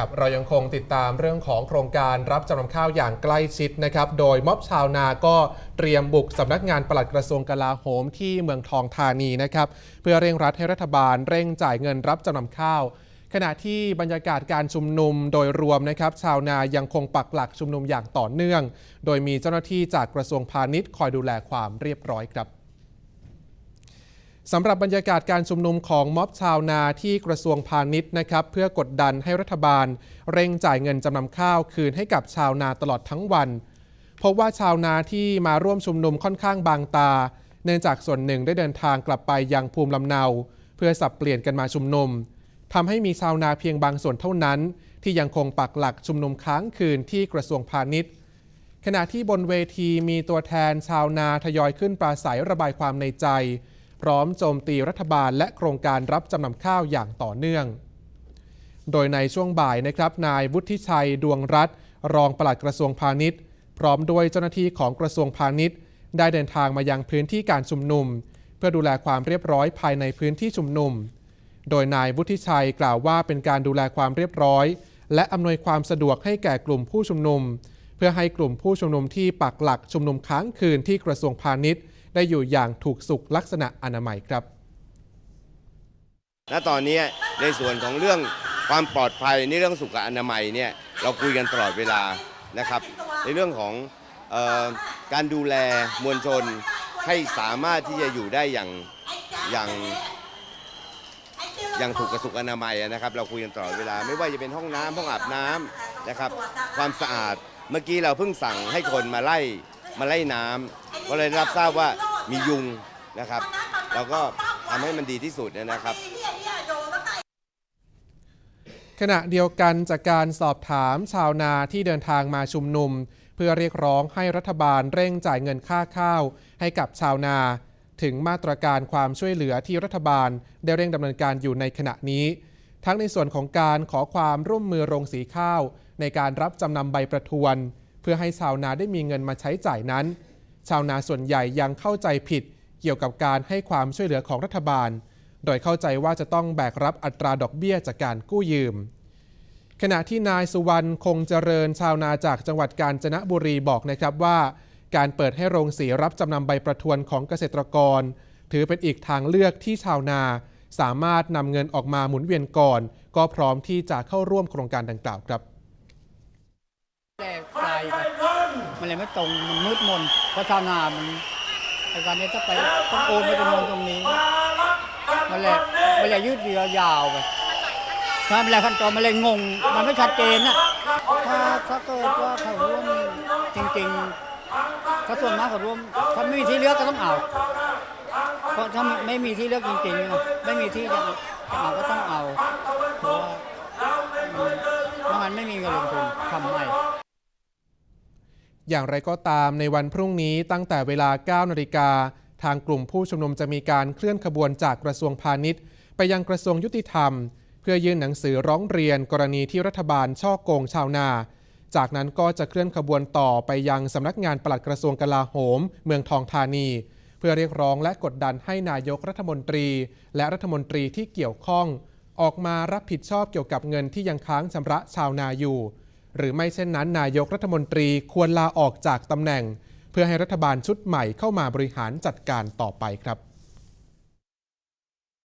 ครับเรายังคงติดตามเรื่องของโครงการรับจำนำข้าวอย่างใกล้ชิดนะครับ โดยม็อบชาวนาก็เตรียมบุกสำนักงานปลัดกระทรวงกลาโหมที่เมืองทองธานีนะครับ เพื่อเร่งรัดให้รัฐบาลเร่งจ่ายเงินรับจำนำข้าว ขณะที่บรรยากาศการชุมนุมโดยรวมนะครับ ชาวนายังคงปักหลักชุมนุมอย่างต่อเนื่อง โดยมีเจ้าหน้าที่จากกระทรวงพาณิชย์คอยดูแลความเรียบร้อยครับ สำหรับบรรยากาศการชุมนุมของม็อบชาวนาที่กระทรวงพาณิชย์นะครับเพื่อกดดันให้รัฐบาล เร่งจ่ายเงินจำนำข้าวคืนให้กับชาวนาตลอดทั้งวันพบว่าชาวนาที่มาร่วมชุมนุมค่อนข้างบางตา เนื่องจากส่วนหนึ่งได้เดินทางกลับไปยังภูมิลำเนา เพื่อสับเปลี่ยนกันมาชุมนุมทำให้มีชาวนาเพียงบางส่วนเท่านั้น ที่ยังคงปักหลักชุมนุมค้างคืนที่กระทรวงพาณิชย์ ขณะที่บนเวทีมีตัวแทนชาวนาทยอยขึ้นปราศัยระบายความในใจ พร้อมโจมตีรัฐบาลและโครงการรับจำนำข้าวอย่างต่อเนื่อง โดยในช่วงบ่ายนะครับ นายวุฒิชัยดวงรัตน์รองปลัดกระทรวงพาณิชย์ พร้อมด้วยเจ้าหน้าที่ของกระทรวงพาณิชย์ ได้เดินทางมายังพื้นที่การชุมนุม เพื่อดูแลความเรียบร้อยภายในพื้นที่ชุมนุม โดยนายวุฒิชัยกล่าวว่าเป็นการดูแลความเรียบร้อย และอำนวยความสะดวกให้แก่กลุ่มผู้ชุมนุม เพื่อให้กลุ่มผู้ชุมนุมที่ปักหลักชุมนุมค้างคืนที่กระทรวงพาณิชย์ ได้อยู่อย่างถูกสุขลักษณะอนามัยครับ ณ ตอนนี้ในส่วนของเรื่องความปลอดภัยในเรื่องสุขอนามัยเนี่ยเราคุยกันตลอดเวลานะครับ ในเรื่องของออการดูแลมวลชนให้สามารถที่จะอยู่ได้อย่างอย่างอย่างถูกกระสุขอนามัยนะครับ เราคุยกันตลอดเวลา ไม่ว่าจะเป็นห้องน้ำห้องอาบน้ำนะครับ ความสะอาดเมื่อกี้เราเพิ่งสั่งให้คนมาไล่ มาไล่น้ำก็เลยได้รับทราบว่ามียุงนะครับเราก็ทำให้มันดีที่สุดนะครับขณะเดียวกันจากการสอบถามชาวนาที่เดินทางมาชุมนุม เพื่อเรียกร้องให้รัฐบาลเร่งจ่ายเงินค่าข้าว ให้กับชาวนา ถึงมาตรการความช่วยเหลือที่รัฐบาล ได้เร่งดำเนินการอยู่ในขณะนี้ ทั้งในส่วนของการขอความร่วมมือโรงสีข้าว ในการรับจำนำใบประทวน เพื่อให้ชาวนาได้มีเงินมาใช้จ่ายนั้น ชาวนาส่วนใหญ่ยังเข้าใจผิด เกี่ยวกับการให้ความช่วยเหลือของรัฐบาล โดยเข้าใจว่าจะต้องแบกรับอัตราดอกเบี้ยจากการกู้ยืม ขณะที่นายสุวรรณคงเจริญชาวนาจากจังหวัดกาญจนบุรีบอกนะครับว่า การเปิดให้โรงสีรับจำนำใบประทวนของเกษตรกร ถือเป็นอีกทางเลือกที่ชาวนา สามารถนำเงินออกมาหมุนเวียนก่อน ก็พร้อมที่จะเข้าร่วมโครงการดังกล่าวครับ แลกไกลไป มันเลยไม่ตรงมันมืดมนเพราะชาวนามันไอ้การนี้ถ้าไปต้องโอนไปจำนวนตรงนี้มันเลยมันเลยยืดเยื้อยาวไปถ้ามันเลยขั้นตอนมันเลยงง มันไม่ชัดเจนนะถ้าถ้าเกิดว่าเขาร่วมจริงๆถ้าส่วนมากเขาร่วมถ้าไม่มีที่เลือกก็ต้องเอาเพราะถ้าไม่มีที่เลือกจริงๆไม่มีที่จะเอาก็ต้องเอาเพราะว่ามันไม่นไม่มีเงินลงทุนทำไม่ อย่างไรก็ตามในวันพรุ่งนี้ตั้งแต่เวลา 9นาฬิกาทางกลุ่มผู้ชุมนุมจะมีการเคลื่อนขบวนจากกระทรวงพาณิชย์ ไปยังกระทรวงยุติธรรม เพื่อยื่นหนังสือร้องเรียนกรณีที่รัฐบาลช่อโกงชาวนา จากนั้นก็จะเคลื่อนขบวนต่อไปยังสำนักงานปลัดกระทรวงกลาโหม เมืองทองธานี เพื่อเรียกร้องและกดดันให้นายกรัฐมนตรี และรัฐมนตรีที่เกี่ยวข้อง ออกมารับผิดชอบเกี่ยวกับเงินที่ยังค้างชำระชาวนาอยู่ หรือไม่เช่นนั้น นายกรัฐมนตรีควรลาออกจากตำแหน่ง เพื่อให้รัฐบาลชุดใหม่เข้ามาบริหารจัดการต่อไปครับ